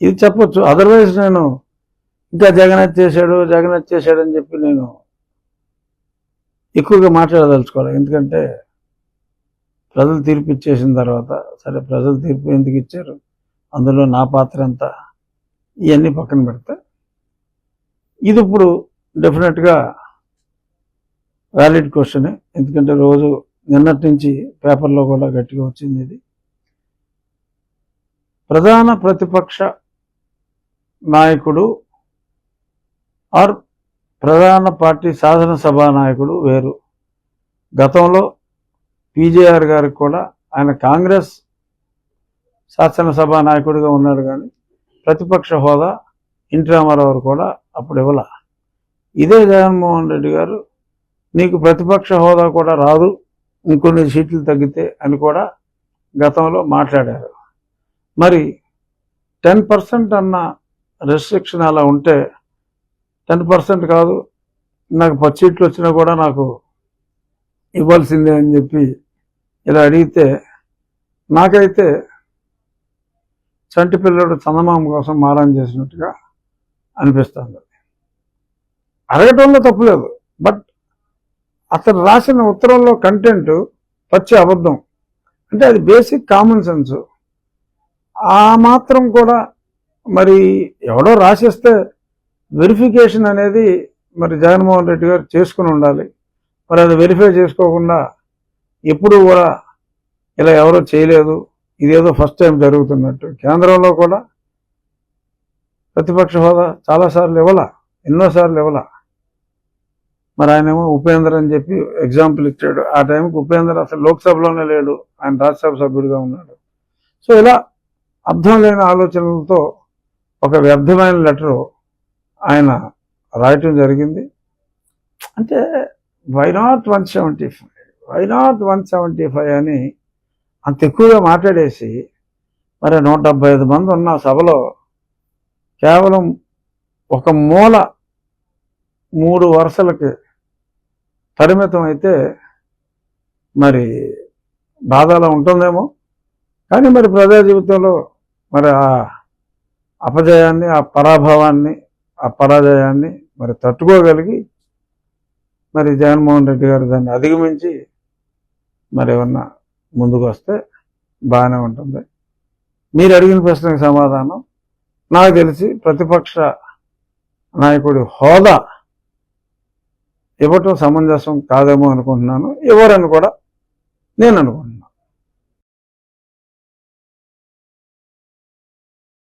ఇది చెప్పొచ్చు. అదర్వైజ్ నేను ఇంకా జగన్నాథ్ చేశాడు జగన్నాథ్ చేశాడు అని చెప్పి నేను ఎక్కువగా మాట్లాడదలుచుకోవాలి. ఎందుకంటే ప్రజలు తీర్పు ఇచ్చేసిన తర్వాత సరే ప్రజలు తీర్పు ఎందుకు ఇచ్చారు? అందులో నా పాత్ర ఎంత? ఇవన్నీ పక్కన పెడితే ఇది ఇప్పుడు డెఫినెట్గా వ్యాలిడ్ క్వశ్చన్ ఎందుకంటే రోజు నిన్నటి నుంచి పేపర్లో కూడా గట్టిగా వచ్చింది ఇది. ప్రధాన ప్రతిపక్ష నాయకుడు ఆర్ ప్రధాన పార్టీ శాసనసభ నాయకుడు వేరు. గతంలో పీజేఆర్ గారికి కూడా ఆయన కాంగ్రెస్ శాసనసభ నాయకుడిగా ఉన్నాడు కానీ ప్రతిపక్ష హోదా ఎన్టీ రామారావు కూడా అప్పుడు ఇవ్వాల. ఇదే జగన్మోహన్ రెడ్డి గారు నీకు ప్రతిపక్ష హోదా కూడా రాదు ఇంకొన్ని సీట్లు తగ్గితే అని కూడా గతంలో మాట్లాడారు. మరి టెన్ పర్సెంట్ అన్న రెస్ట్రిక్షన్ అలా ఉంటే టెన్ పర్సెంట్ కాదు. నాకు పది సీట్లు వచ్చినా కూడా నాకు ఇవ్వాల్సిందే అని చెప్పి ఇలా అడిగితే నాకైతే చంటి పిల్లడు చందమామ కోసం మారం చేసినట్టుగా అనిపిస్తుంది. అడగటంలో తప్పులేదు బట్ అతను రాసిన ఉత్తరంలో కంటెంట్ పచ్చి అబద్ధం. అంటే అది బేసిక్ కామన్ సెన్స్ ఆ మాత్రం కూడా మరి ఎవడో రాసిస్తే వెరిఫికేషన్ అనేది మరి జగన్మోహన్ రెడ్డి గారు చేసుకుని ఉండాలి. మరి అది వెరిఫై చేసుకోకుండా ఎప్పుడు కూడా ఇలా ఎవరో చేయలేదు. ఇదేదో ఫస్ట్ టైం జరుగుతున్నట్టు. కేంద్రంలో కూడా ప్రతిపక్ష హోదా చాలాసార్లు ఇవ్వాల ఎన్నోసార్లు ఇవ్వాల. మరి ఆయనేమో ఉపేంద్ర అని చెప్పి ఎగ్జాంపుల్ ఇచ్చాడు. ఆ టైంకి ఉపేంద్ర అసలు లోక్సభలోనే లేడు. ఆయన రాజ్యసభ సభ్యుడిగా ఉన్నాడు. సో ఇలా అర్థం లేని ఆలోచనలతో ఒక వ్యర్థమైన లెటరు ఆయన రాయటం జరిగింది. అంటే why not one seventy five why not one seventy five అని అంత ఎక్కువగా మాట్లాడేసి మరి నూట డెబ్బై ఐదు మంది ఉన్న సభలో కేవలం ఒక మూల మూడు వరుసలకి పరిమితం అయితే మరి బాధలో ఉంటుందేమో. కానీ మరి ప్రజా జీవితంలో మరి ఆ అపజయాన్ని ఆ పరాభవాన్ని ఆ పరాజయాన్ని మరి తట్టుకోగలిగి మరి జగన్మోహన్ రెడ్డి గారు దాన్ని అధిగమించి మరి ఏమన్నా ముందుకు వస్తే బాగానే ఉంటుంది. మీరు అడిగిన ప్రశ్నకు సమాధానం నాకు తెలిసి ప్రతిపక్ష నాయకుడి హోదా ఇవ్వటం సమంజసం కాదేమో అనుకుంటున్నాను. ఎవరని కూడా నేను అనుకుంటున్నాను